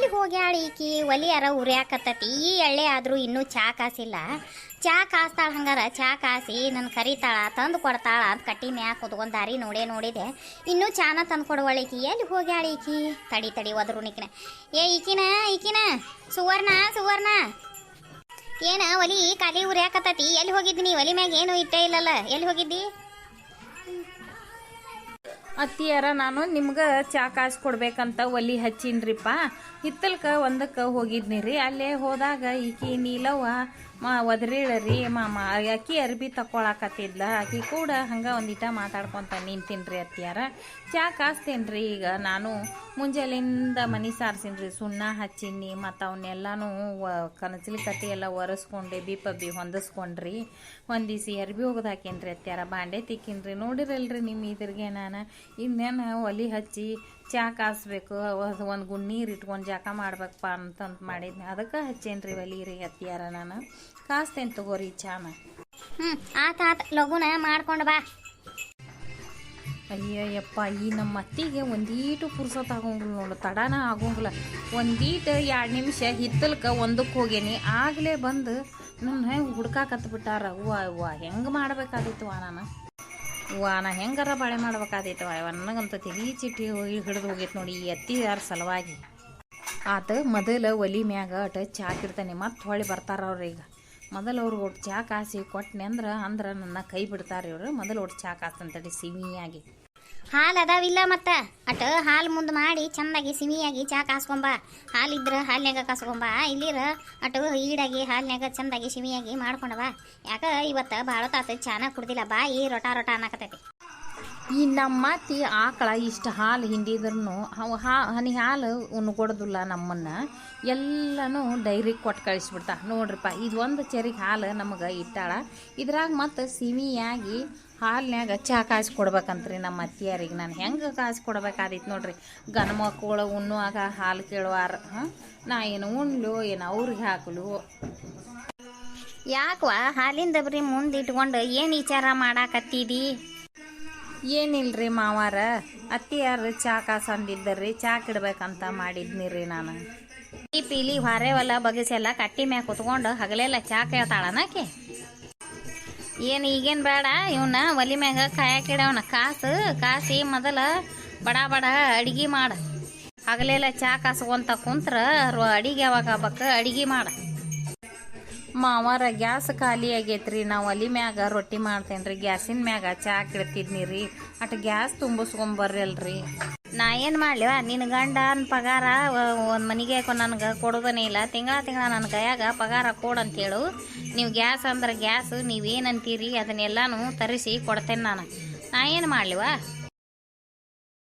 ಎಲ್ಲಿ ಹೋಗ್ಯಾಳ ಈಕಿ? ಒಲಿಯಾರ ಉರಿಯಾಕತ್ತತಿ? ಈ ಎಳ್ಳೆ ಆದ್ರೂ ಇನ್ನೂ ಚಾ ಕಾಸಿಲ್ಲ. ಚಾ ಕಾಸ್ತಾಳ ಹಂಗಾರ, ಚಾ ಕಾಸಿ ನನ್ನ ಕರಿತಾಳ, ತಂದು ಕೊಡ್ತಾಳ ಅಂತ ಕಟ್ಟಿ ಮ್ಯಾಗ ಕುತ್ಕೊಂಡ್ ದಾರಿ ನೋಡೇ ನೋಡಿದೆ. ಇನ್ನೂ ಚಾನ ತಂದು ಕೊಡುವಳ ಈಕಿ. ಎಲ್ಲಿ ಹೋಗ್ಯಾಳ ಈಕಿ? ತಡಿ ತಡಿ, ಒದ್ರು ಏ, ಈಕಿನ ಈಕಿನ, ಸುವರ್ಣ ಸುವರ್ಣ. ಏನ ಒಲಿ ಖಾಲಿ ಉರಿಯಾಕತ್ತತಿ? ಎಲ್ಲಿ ಹೋಗಿದ್ದಿ ಒಲಿ ಮ್ಯಾಗ ಏನು ಇಟ್ಟೇ ಇಲ್ಲಲ್ಲ. ಎಲ್ಲಿ ಹೋಗಿದ್ದಿ? ಅತ್ತಿಯಾರ, ನಾನು ನಿಮ್ಗೆ ಚಾ ಕಾಸು ಕೊಡ್ಬೇಕಂತ ಒಲಿ ಹಚ್ಚಿನ್ರಿಪ್ಪ. ಹಿತ್ತಲ್ಕ ಒಂದಕ್ಕೆ ಹೋಗಿದ್ನಿ ರೀ ಅಲ್ಲೇ ಹೋದಾಗ ಈಕಿ ನೀಲವ್ವ ಮಾ ಒದರಿಳರಿ ಮಾಮ ಅಕ್ಕಿ ಅರ್ಬಿ ತಕೊಳಕತ್ತಿದ್ಲ ಆಕಿ ಕೂಡ ಹಂಗೆ ಒಂದಿಟ ಮಾತಾಡ್ಕೊಂತ ನಿಂತೀನ್ರಿ ಅತ್ತಿಯಾರ. ಚಾ ಕಾಸ್ತೇನ್ರಿ ಈಗ ನಾನು. ಮುಂಜಾನೆಯಿಂದ ಮನೆ ಸಾರ್ಸಿನ್ರಿ, ಸುಣ್ಣ ಹಚ್ಚಿನಿ, ಮತ್ತು ಅವನ್ನೆಲ್ಲಾನು ಕನಸಲಿ ಕತ್ತಿ ಎಲ್ಲ ಒರೆಸ್ಕೊಂಡೆ ಬಿ ಪಬ್ಬಿ ಹೊಂದಿಸ್ಕೊಂಡ್ರಿ ಹೊಂದಿಸಿ ಅರ್ಬಿ ಒಗದು ಹಾಕೇನ್ರಿ ಅತ್ತಿಯಾರ, ಬಾಂಡೆ ತಿಕ್ಕಿನ್ರಿ. ನೋಡಿರಲ್ರಿ ನಿಮ್ಮ ಇದ್ರಿಗೆ ನಾನು. ಇನ್ನೇನು ಒಲಿ ಹಚ್ಚಿ ಚಾ ಕಾಸ್ಬೇಕು ಒಂದು ಗುಂಡ್ ನೀರು ಇಟ್ಕೊಂಡು ಜಾಕ ಮಾಡ್ಬೇಕಪ್ಪ ಅಂತಂತ ಮಾಡಿದ್ನಿ. ಅದಕ್ಕೆ ಹಚ್ಚೇನ್ರಿ ಒಲಿ ರೀ ಅತ್ತಿಯಾರ ನಾನು. ಕಾಸ್ತೇನೆ ತಗೋರಿ ಚಾನ ಹ್ಞೂ ಆತ ಆತ ಲಘುನ ಮಾಡ್ಕೊಂಡು ಬಾ. ಅಯ್ಯಯ್ಯಪ್ಪ ಈ ನಮ್ಮ ಅತ್ತಿಗೆ ಒಂದೀಟು ಪುರ್ಸೊತ್ತು ಆಗೋಂಗಿಲ್ಲ ನೋಡು ತಡನ ಆಗೋಂಗಿಲ್ಲ. ಒಂದೀಟು ಎರಡು ನಿಮಿಷ ಹಿತ್ತಲ್ಕ ಒಂದಕ್ಕೆ ಹೋಗೇನಿ ಆಗಲೇ ಬಂದು ನನ್ನ ಹೆಂಗೆ ಹುಡ್ಕಾಕತ್ಬಿಟ್ಟಾರ ಅವ್ವ ಅವ್ವ ಹೆಂಗೆ ಮಾಡ್ಬೇಕಾದಿತ್ತು ನಾನು ಅವ್ವ ನಾ ಹೆಂಗಾರ ಬಾಳೆ ಮಾಡ್ಬೇಕಾದೈತೆ ನನಗಂತೂ ತೆಗಿ ಚಿಟ್ಟಿ ಹಿಡಿದು ಹೋಗೈತೆ ನೋಡಿ ಈ ಅತ್ತಿ ಯಾರ ಸಲುವಾಗಿ. ಆತ ಮೊದಲು ಒಲಿ ಮ್ಯಾಗ ಅಟ ಚಾಕಿರ್ತಾನೆ ಮತ್ತೆ ಹೊಳ್ಳಿ ಬರ್ತಾರ ಅವ್ರೀಗ ಮೊದಲು ಅವ್ರಿಗೆ ಒಟ್ಟು ಚಾ ಕಾಸಿ ಕೊಟ್ಟನೆ ಅಂದ್ರೆ ಅಂದ್ರೆ ನನ್ನ ಕೈ ಬಿಡ್ತಾರೆ ಇವರು. ಮೊದಲು ಒಟ್ಟು ಚಾ ಕಾಸ್ತಂತಡಿ ಸಿಹಿಯಾಗಿ ಹಾಲು ಅದಾವಿಲ್ಲ ಮತ್ತ. ಅಟ ಹಾಲು ಮುಂದೆ ಮಾಡಿ ಚೆನ್ನಾಗಿ ಸಿಮಿಯಾಗಿ ಚಾ ಕಾಸ್ಕೊಂಬ. ಹಾಲಿದ್ರೆ ಹಾಲಿನಾಗ ಕಾಸ್ಕೊಂಬ. ಇಲ್ಲಿರ. ಅಟ ಈಡಾಗಿ ಹಾಲಿನಾಗ ಚೆಂದಾಗಿ ಸಿಮಿಯಾಗಿ ಮಾಡ್ಕೊಂಡವ. ಯಾಕ ಇವತ್ತ ಭಾಳ ತಾತ ಚಾನ ಕುಡ್ದಿಲ್ಲ. ಬಾಯಿ ರೊಟ ರೊಟ ಅನ್ನಕತ್ತೈತಿ. ಈ ನಮ್ಮ ಅತ್ತಿ ಆಕಳ ಇಷ್ಟು ಹಾಲು ಹಿಂಡಿದ್ರು ಹಾ, ಹನಿ ಹಾಲು ಉಣ್ಕೊಡೋದಿಲ್ಲ ನಮ್ಮನ್ನ. ಎಲ್ಲನೂ ಡೈರಿಗೆ ಕೊಟ್ಟು ಕಳಿಸ್ಬಿಡ್ತಾ, ನೋಡ್ರಿಪ್ಪ, ಇದು ಒಂದು ಚೆರಿಗೆ ಹಾಲು ನಮಗೆ ಇಟ್ಟಾಳ. ಇದ್ರಾಗ ಮತ್ತು ಸಿಮಿಯಾಗಿ ಹಾಲಿನ್ಯಾಗ ಚಹಾ ಕಾಯಿಸಿ ಕೊಡ್ಬೇಕಂತ್ರಿ ನಮ್ಮ ಅತ್ತಿಯಾರಿಗೆ ನಾನು. ಹೆಂಗೆ ಕಾಯಿಸಿ ಕೊಡ್ಬೇಕಾದಿತ್ತು ನೋಡ್ರಿ. ಗಂಡು ಮಕ್ಕಳು ಉಣ್ಣುವಾಗ ಹಾಲು ಕೇಳುವಾರ, ಹಾಂ? ನಾ ಏನು ಉಣ್ಲು, ಏನು ಅವ್ರಿಗೆ ಹಾಕಲು. ಯಾಕವ ಹಾಲಿಂದ ಬರೀ ಮುಂದೆ ಇಟ್ಕೊಂಡು ಏನು ವಿಚಾರ ಮಾಡಾಕತ್ತಿದಿ? ಏನಿಲ್ರಿ ಮಾವಾರ? ಅತ್ತಿಯಾರು ಚಾ ಕಾಸಂದಿದ್ದರ್ರಿ ಚಾ ಕಿಡ್ಬೇಕಂತ ಮಾಡಿದ್ನಿ ರೀ ನಾನು. ಈ ಪೀಲಿ ಹೊರೆ ಹೊಲ ಬಗಸೆಲ್ಲ ಕಟ್ಟಿ ಮ್ಯಾಗ ಕುತ್ಕೊಂಡು ಹಗಲೆಲ್ಲ ಚಾ ಕೇಳ್ತಾಳನಕಿ ಏನು ಈಗೇನು ಬೇಡ ಇವನ್ನ ಒಲಿ ಮ್ಯಾಗ ಕಾಯಕಿಡವನ ಕಾಸು, ಕಾಸಿ ಮೊದಲ ಬಡ ಬಡ ಅಡಿಗೆ ಮಾಡ. ಹಗಲೆಲ್ಲ ಚಾ ಕಾಸ್ಕೊಂತ ಕುಂತ್ರ ಅಡಿಗೆ ಯಾವಾಗ ಹಬ್ಬಕ್ಕೆ ಅಡಿಗೆ ಮಾಡ. ಮಾವಾರ ಗ್ಯಾಸ್ ಖಾಲಿ ಆಗೈತ್ರಿ, ನಾವು ಒಲಿ ಮ್ಯಾಗ ರೊಟ್ಟಿ ಮಾಡ್ತೇನ್ರಿ, ಗ್ಯಾಸಿನ ಮ್ಯಾಗ ಚಾ ಕಿಡ್ತಿದ್ನಿ ರೀ ಅಟ್ ಗ್ಯಾಸ್ ತುಂಬಿಸ್ಕೊಂಬರ್ರಿ ಅಲ್ರಿ ನಾ ಏನು ಮಾಡ್ಲಿವ ನಿನ್ನ ಗಂಡನ ಪಗಾರ ಒಂದು ಮನೆಗೆ ನನಗೆ ಕೊಡೋದನೇ ಇಲ್ಲ. ತಿಂಗಳ ತಿಂಗಳ ನನ್ನ ಕೈಯಾಗ ಪಗಾರ ಕೊಡು ಅಂತೇಳು ನೀವು ಗ್ಯಾಸ್ ಅಂದ್ರೆ ಗ್ಯಾಸ್ ನೀವೇನಂತೀರಿ ಅದನ್ನೆಲ್ಲನೂ ತರಿಸಿ ಕೊಡ್ತೇನೆ ನಾನು. ನಾ ಏನು ಮಾಡ್ಲಿವ?